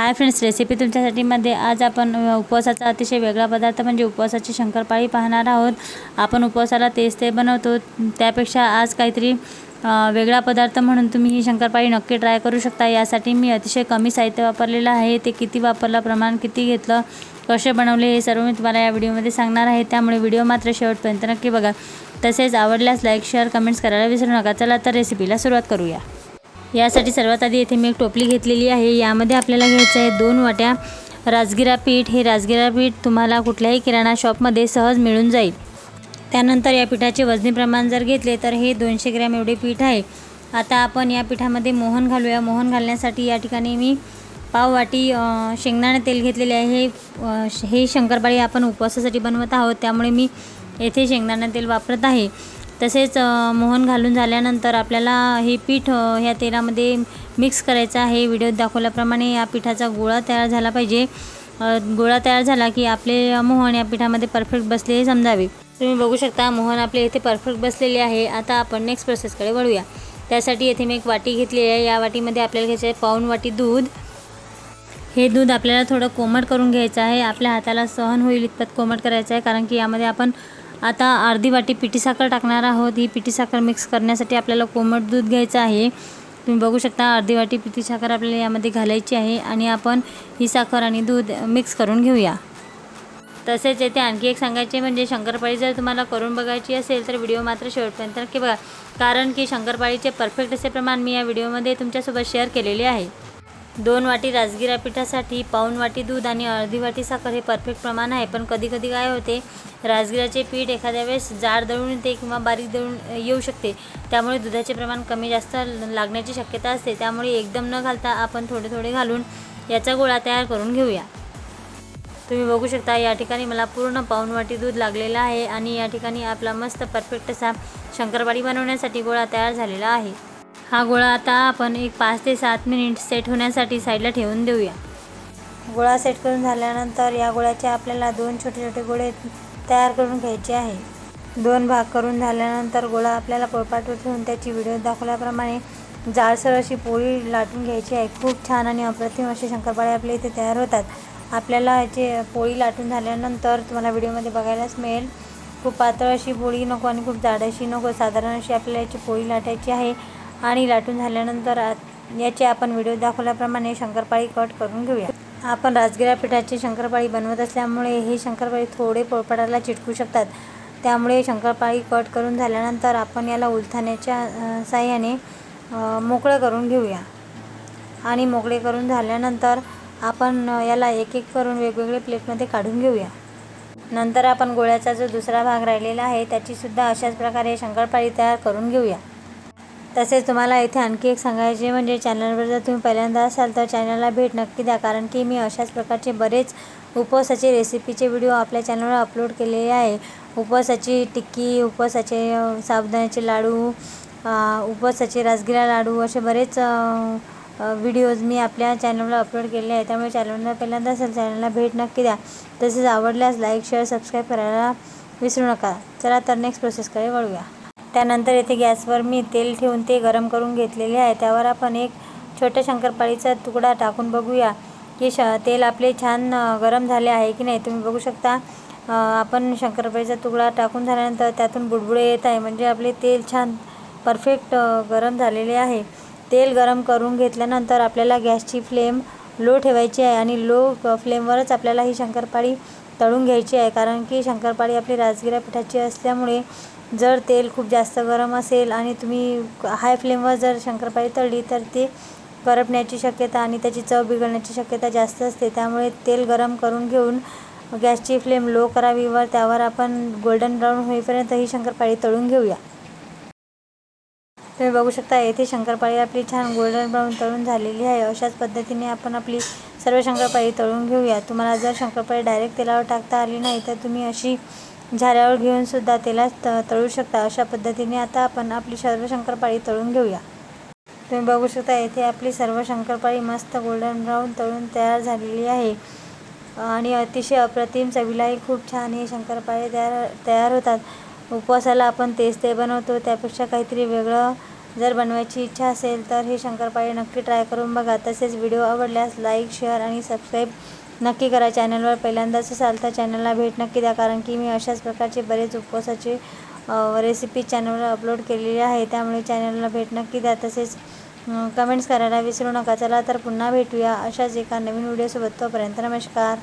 Hi friends recipe तुमच्यासाठीमध्ये आज आपण उपवासाचा अतिशय वेगळा पदार्थ म्हणजे उपवासाची शंकरपाळी पाहणार आहोत. आपण उपवासाला तेच ते बनवतो. त्यापेक्षा आज काहीतरी वेगळा पदार्थ म्हणून तुम्ही ही शंकरपाळी नक्की ट्राय करू शकता. यासाठी मी अतिशय कमी साहित्य वापरलेलं आहे. ते किती वापरलं प्रमाण किती घेतलं कसे बनवले हे सर्व मी तुम्हाला या व्हिडिओमध्ये सांगणार आहे. त्यामुळे व्हिडिओ मात्र शेवटपर्यंत नक्की बघा. तसेच आवडल्यास लाईक शेअर कमेंट्स करायला विसरू नका. चला तर रेसिपीला सुरुवात करूया. यासाठी सर्वात आधी येथे मी एक टोपली घेतलेली आहे. यामध्ये आपल्याला घ्यायचं आहे दोन वाट्या राजगिरा पीठ. हे राजगिरा पीठ तुम्हाला कुठल्याही किराणा शॉपमध्ये सहज मिळून जाईल. त्यानंतर या पिठाचे वजनी प्रमाण जर घेतले तर हे दोनशे ग्रॅम एवढे पीठ आहे. आता आपण या पिठामध्ये मोहन घालूया. मोहन घालण्यासाठी या ठिकाणी मी पाव वाटी शेंगदाणे तेल घेतलेले आहे. हे श- हे शंकरपाळी आपण उपवासासाठी बनवत आहोत. त्यामुळे मी येथे शेंगदाणा तेल वापरत आहे. तसेच मोहन घालून झाल्यानंतर आपल्याला हे पीठ ह्या तेलामध्ये मिक्स करायचं आहे. व्हिडिओत दाखवल्याप्रमाणे या पिठाचा गोळा तयार झाला पाहिजे. गोळा तयार झाला की आपले मोहन या पिठामध्ये परफेक्ट बसलेले समजावे. तुम्ही बघू शकता मोहन आपले इथे परफेक्ट बसलेले आहे. आता आपण नेक्स्ट प्रोसेसकडे वळूया. त्यासाठी येथे मी एक वाटी घेतली आहे. या वाटीमध्ये आपल्याला घ्यायचं आहे पाऊण वाटी दूध. हे दूध आपल्याला थोडं कोमट करून घ्यायचं आहे. आपल्या हाताला सहन होईल इतपत कोमट करायचं आहे कारण की यामध्ये आपण आता अर्धी वाटी पिठी साखर टाकणार आहोत. ही पिठी साखर मिक्स करण्यासाठी आपल्याला कोमट दूध घ्यायचं आहे. तुम्ही बघू शकता अर्धी वाटी पिठी साखर आपल्याला यामध्ये घालायची आहे आणि आपण ही साखर आणि दूध मिक्स करून घेऊया. तसेच येथे आणखी एक सांगायचे म्हणजे शंकरपाळी जर तुम्हाला करून बघायची असेल तर व्हिडिओ मात्र शेवटपर्यंत नक्की बघा. कारण की शंकरपाळीचे परफेक्ट असे प्रमाण मी या व्हिडिओमध्ये तुमच्यासोबत शेअर केलेले आहे. दोन वाटी राजगिरा पिठासाठी पाऊण वाटी दूध आणि अर्धी वाटी साखर हे परफेक्ट प्रमाण आहे. पण कधी कधी काय होते राजगिराचे पीठ एखाद्या वेळेस जाड दळून येते किंवा बारीक दळून येऊ शकते. त्यामुळे दुधाचे प्रमाण कमी जास्त लागण्याची शक्यता असते. त्यामुळे एकदम न घालता आपण थोडे थोडे घालून याचा गोळा तयार करून घेऊया. तुम्ही बघू शकता या ठिकाणी मला पूर्ण पाऊण वाटी दूध लागलेलं आहे आणि या ठिकाणी आपला मस्त परफेक्ट असा शंकरपाळी बनवण्यासाठी गोळा तयार झालेला आहे. हा गोळा आता आपण एक पाच ते सात मिनिट सेट होण्यासाठी साईडला ठेवून देऊया. गोळा सेट करून झाल्यानंतर या गोळ्याचे आपल्याला दोन छोटे छोटे गोळे तयार करून घ्यायचे आहे. दोन भाग करून झाल्यानंतर गोळा आपल्याला पोळपाटवर ठेवून त्याची व्हिडिओ दाखवल्याप्रमाणे जाडसर अशी पोळी लाटून घ्यायची आहे. खूप छान आणि अप्रतिम असे शंकरपाळे आपल्या इथे तयार होतात. आपल्याला याचे पोळी लाटून झाल्यानंतर तुम्हाला व्हिडिओमध्ये बघायलाच मिळेल. खूप पातळ अशी पोळी नको आणि खूप जाड अशी नको. साधारण अशी आपल्याला याची पोळी लाटायची आहे. आणि लाटून झाल्यानंतर याचे आपण व्हिडिओ दाखवल्याप्रमाणे शंकरपाळी कट करून घेऊया. आपण राजगिरा पिठाची शंकरपाळी बनवत असल्यामुळे हे शंकरपाळी थोडे पोळपाटाला चिटकू शकतात. त्यामुळे शंकरपाळी कट करून झाल्यानंतर आपण याला उलथाण्याच्या साह्याने मोकळं करून घेऊया. आणि मोकळे करून झाल्यानंतर आपण याला एक एक करून वेगवेगळे प्लेटमध्ये काढून घेऊया. नंतर आपण गोळ्याचा जो दुसरा भाग राहिलेला आहे त्याचीसुद्धा अशाच प्रकारे शंकरपाळी तयार करून घेऊया. तसेच तुम्हाला इथे आणखी एक सांगायचे म्हणजे चॅनलवर जर तुम्ही पहिल्यांदा असाल तर चॅनलला भेट नक्की द्या. कारण की मी अशाच प्रकारचे बरेच उपवासाचे रेसिपीचे व्हिडिओ आपल्या चॅनलवर अपलोड केलेले आहे. उपवासाची टिक्की उपवासाचे साबुदाण्याचे लाडू उपवासाचे राजगिरा लाडू असे बरेच व्हिडिओज मी आपल्या चॅनलवर अपलोड केलेले आहे. त्यामुळे चॅनलवर पहिल्यांदा असेल चॅनलला भेट नक्की द्या. तसेच आवडल्यास लाईक शेअर सबस्क्राईब करायला विसरू नका. चला तर नेक्स्ट प्रोसेसकडे वळूया. त्यानंतर येथे गॅसवर मी तेल ठेवून ते गरम करून घेतलेले आहे. त्यावर आपण एक छोट्या शंकरपाळीचा तुकडा टाकून बघूया की श तेल आपले छान गरम झाले आहे की नाही. तुम्ही बघू शकता आपण शंकरपाळीचा तुकडा टाकून झाल्यानंतर त्यातून बुडबुडे येत आहे. म्हणजे आपले तेल छान परफेक्ट गरम झालेले आहे. तेल गरम करून घेतल्यानंतर आपल्याला गॅसची फ्लेम लो ठेवायची आहे आणि लो फ्लेमवरच आपल्याला ही शंकरपाळी तळून घ्यायची आहे. कारण की शंकरपाळी आपली राजगिरा पिठाची असल्यामुळे जर तेल खूप जास्त गरम असेल आणि तुम्ही हाय फ्लेमवर जर शंकरपाळी तळली तर ते करपण्याची शक्यता आणि त्याची चव बिघडण्याची शक्यता जास्त असते. त्यामुळे तेल गरम करून घेऊन गॅसची फ्लेम लो करावी व त्यावर आपण गोल्डन ब्राऊन होईपर्यंत ही शंकरपाळी तळून घेऊया. तुम्ही बघू शकता येथे शंकरपाळी आपली छान गोल्डन ब्राऊन तळून झालेली आहे. अशाच पद्धतीने आपण आपली सर्व शंकरपाळी तळून घेऊया. तुम्हाला जर शंकरपाळी डायरेक्ट तेलावर टाकता आली नाही तर तुम्ही अशी झाऱ्यावर घेऊन सुद्धा त- तळू शकता. अशा पद्धतीने आता आपण आपली सर्व शंकरपाळी तळून घेऊया. तुम्ही बघू शकता येथे आपली सर्व शंकरपाळी मस्त गोल्डन ब्राऊन तळून तयार झालेली आहे. आणि अतिशय अप्रतिम चवीलाही खूप छान हे शंकरपाळी तयार तयार होतात. उपवासाला आपण तेच ते बनवतो. त्यापेक्षा काहीतरी वेगळं जर बनवायची इच्छा असेल तर हे शंकरपाळी नक्की ट्राय करून बघा. तसेच व्हिडिओ आवडल्यास लाईक शेअर आणि सबस्क्राईब नक्की करा चॅनलवर. पहिल्यांदाच असाल तर चॅनलला भेट नक्की द्या कारण की मी अशाच प्रकारचे बरेच उपवासाचे रेसिपी चॅनलवर अपलोड केलेली आहे. त्यामुळे चॅनलला भेट नक्की द्या. तसेच कमेंट्स करायला विसरू नका. चला तर पुन्हा भेटूया अशाच एका नवीन व्हिडिओसोबत तोपर्यंत नमस्कार.